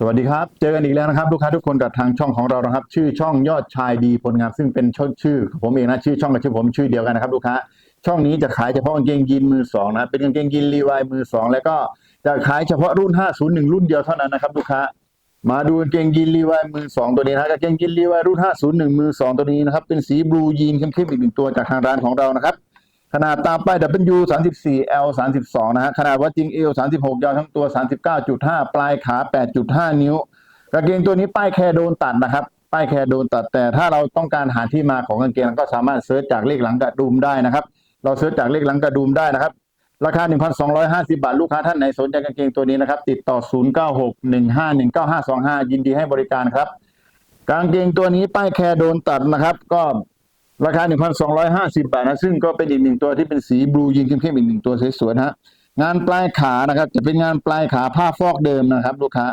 สวัสดีครับ เจอกันอีกแล้วนะครับลูกค้าทุกคนกับทางช่องของเรานะครับ ชื่อช่องยอดชายดีผลงานซึ่งเป็นช่องชื่อ ผมเองนะชื่อช่องกับชื่อผมชื่อเดียวกันนะครับลูกค้าช่องนี้จะขายเฉพาะกางเกงยีนมือสองนะเป็นกางเกงยีนรีวายมือสองแล้วก็จะขายเฉพาะรุ่น 501 รุ่นเดียวเท่านั้นนะครับลูกค้ามาดูกางเกงยีนรีวายมือสองตัวนี้นะกางเกงยีนรีวายรุ่น 501 มือสองตัวนี้นะครับเป็นสีบลูยีนเข้มๆอีกหนึ่งตัวจากทางร้านของเรานะครับ ขนาดตามป้าย W 34 L 32นะฮะขนาดวัดจริง L 36 ยาวทั้งตัว 39.5 ปลายขา 8.5 นิ้ว กางเกงตัวนี้ป้ายแค่โดนตัดนะครับ ป้ายแค่โดนตัดแต่ถ้าเราต้องการหาที่มาของกางเกงก็สามารถเซิร์ชจากเลขหลังกระดุมได้นะครับ เราเซิร์ชจากเลขหลังกระดุมได้นะครับ ราคา 1,250 บาท ลูกค้าท่านไหนสนใจกางเกงตัวนี้นะครับ ติดต่อ 0961519525 ยินดีให้บริการครับ กางเกงตัวนี้ป้ายแคร์โดนตัดนะครับ ก็ ราคา 1,250 บาทนะ ซึ่งก็เป็นอีกหนึ่งตัวที่เป็นสีบลูยิงเข้มๆอีกหนึ่งตัวสวยๆนะฮะ งานปลายขานะครับ จะเป็นงานปลายขาผ้าฟอกเดิมนะครับ ลูกค้า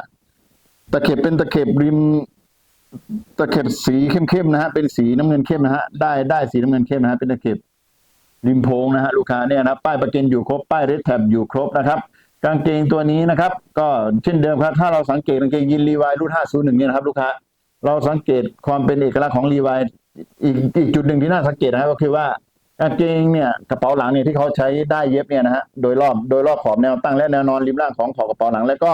ตะเข็บเป็นตะเข็บริม ตะเข็บสีเข้มๆนะฮะ เป็นสีน้ำเงินเข้มนะฮะ ได้ได้สีน้ำเงินเข้มนะฮะ เป็นตะเข็บริมโพงนะฮะลูกค้าเนี่ยนะ ป้ายประกันอยู่ครบ ป้ายเรดแท็บอยู่ครบนะครับ กางเกงตัวนี้นะครับ ก็เช่นเดิมครับ ถ้าเราสังเกตกางเกงยีนรีวายรุ่น 501 เนี่ยนะครับ ลูกค้า เราสังเกตความเป็นเอกลักษณ์ของรีวาย อีกอีกจุดหนึ่งที่น่าสังเกตนะครับก็คือว่ากางเกงเนี่ยกระเป๋าหลังเนี่ยที่เขาใช้ได้เย็บเนี่ยนะฮะโดยรอบโดยรอบขอบแนวตั้งและแนวนอนริมล่างของขอบกระเป๋าหลัง แล้วก็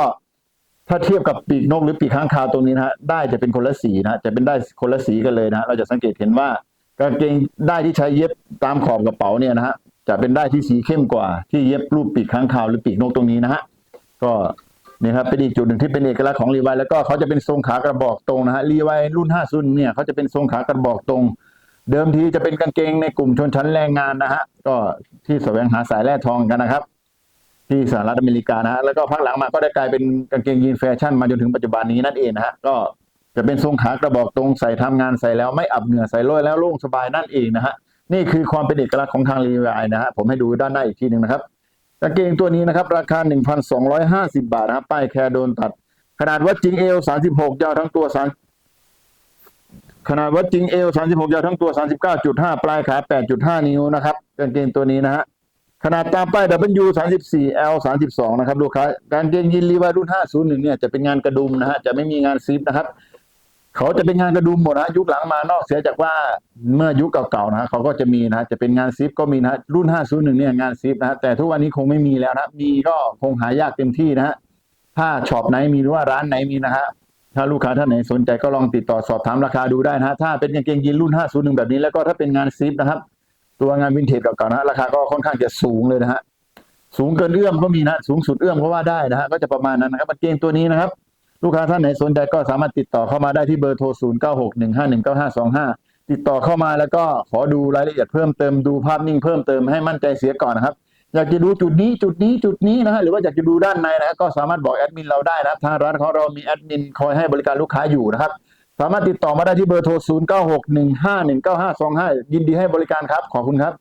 ถ้าเทียบกับปีกนกหรือปีกข้างคาวตรงนี้นะฮะได้จะเป็นคนละสีนะจะเป็นได้คนละสีกันเลยนะเราจะสังเกตเห็นว่ากางเกงได้ที่ใช้เย็บตามขอบกระเป๋าเนี่ยนะฮะจะเป็นได้ที่สีเข้มกว่า ที่เย็บรูปปีกข้างคาวหรือปีกนกตรงนี้นะฮะก็ นี่ครับเป็นอีกจุดหนึ่งที่เป็นเอกลักษณ์ของรีไวแล้วก็เขาจะเป็นทรงขากระบอกตรงนะฮะรีไวรุ่น50เนี่ยเขาจะเป็นทรงขากระบอกตรง เดิมทีจะเป็นกางเกงในกลุ่มชนชั้นแรงงานนะฮะก็ที่แสวงหาสายแร่ทองกันนะครับ ที่สหรัฐอเมริกานะฮะแล้วก็พักหลังมาก็ได้กลายเป็นกางเกงยีนแฟชั่นมาจนถึงปัจจุบันนี้นั่นเองนะฮะก็จะเป็นทรงขากระบอกตรงใส่ทำงานใส่แล้วไม่อับเหงื่อใส่ร้อยแล้วโล่งสบายนั่นเองนะฮะนี่คือความเป็นเอกลักษณ์ของทางรีไวนะฮะผมให้ดูด้านหน้าอีกทีหนึ่งนะครับ กางเกงตัวนี้นะครับ ราคา 1,250 บาทนะครับป้ายแคร์โดนตัด ขนาดวัดจริงเอล36ยาวทั้งตัว3ขนาดวัดจริงเอล36ยาวทั้งตัว 39.5 ปลายขา 8.5 นิ้วนะครับกางเกงตัวนี้นะฮะขนาดตามป้าย W 34 L 32นะครับลูกค้าการเกงยีนรีวารุ่น 501 เนี่ยจะเป็นงานกระดุมนะฮะจะไม่มีงานซิปนะครับ เขาจะเป็นงานกระดุมหมดนะยุคหลังมานอกเสียจากว่าเมื่อยุคเก่าๆนะฮะเขาก็จะมีนะจะเป็นงานซิปก็มีนะรุ่น 501เนี่ยงานซิปนะแต่ทุกวันนี้คงไม่มีแล้วนะมีก็คงหายากเต็มที่นะฮะถ้าช็อปไหนมีหรือว่าร้านไหนมีนะฮะถ้าลูกค้าท่านไหนสนใจก็ลองติดต่อสอบถามราคาดูได้นะฮะถ้าเป็นกางเกงยีนรุ่น 501 แบบนี้แล้วก็ถ้าเป็นงานซิปนะครับตัวงานวินเทจเก่าๆนะฮะราคาก็ค่อนข้างจะสูงเลยนะฮะสูงเกินเอื้อมก็มีนะสูงสุดเอื้อมก็ว่าได้นะฮะก็จะประมาณนั้นนะครับกางเกงตัวนี้นะครับ ลูกค้าท่านไหนสนใจก็สามารถติดต่อเข้ามาได้ที่เบอร์โทร 0 9 6 1 5 1 9 5 2 5 ติดต่อเข้ามาแล้วก็ขอดูรายละเอียดเพิ่มเติมดูภาพนิ่งเพิ่มเติมให้มั่นใจเสียก่อนนะครับ อยากจะดูจุดนี้จุดนี้จุดนี้นะฮะหรือว่าอยากจะดูด้านในนะก็สามารถบอกแอดมินเราได้นะทางร้านของเรามีแอดมินคอยให้บริการลูกค้าอยู่นะครับสามารถติดต่อมาได้ที่เบอร์โทร 0 9 6 1 5 1 9 5 2 5 ยินดีให้บริการครับ ขอบคุณครับ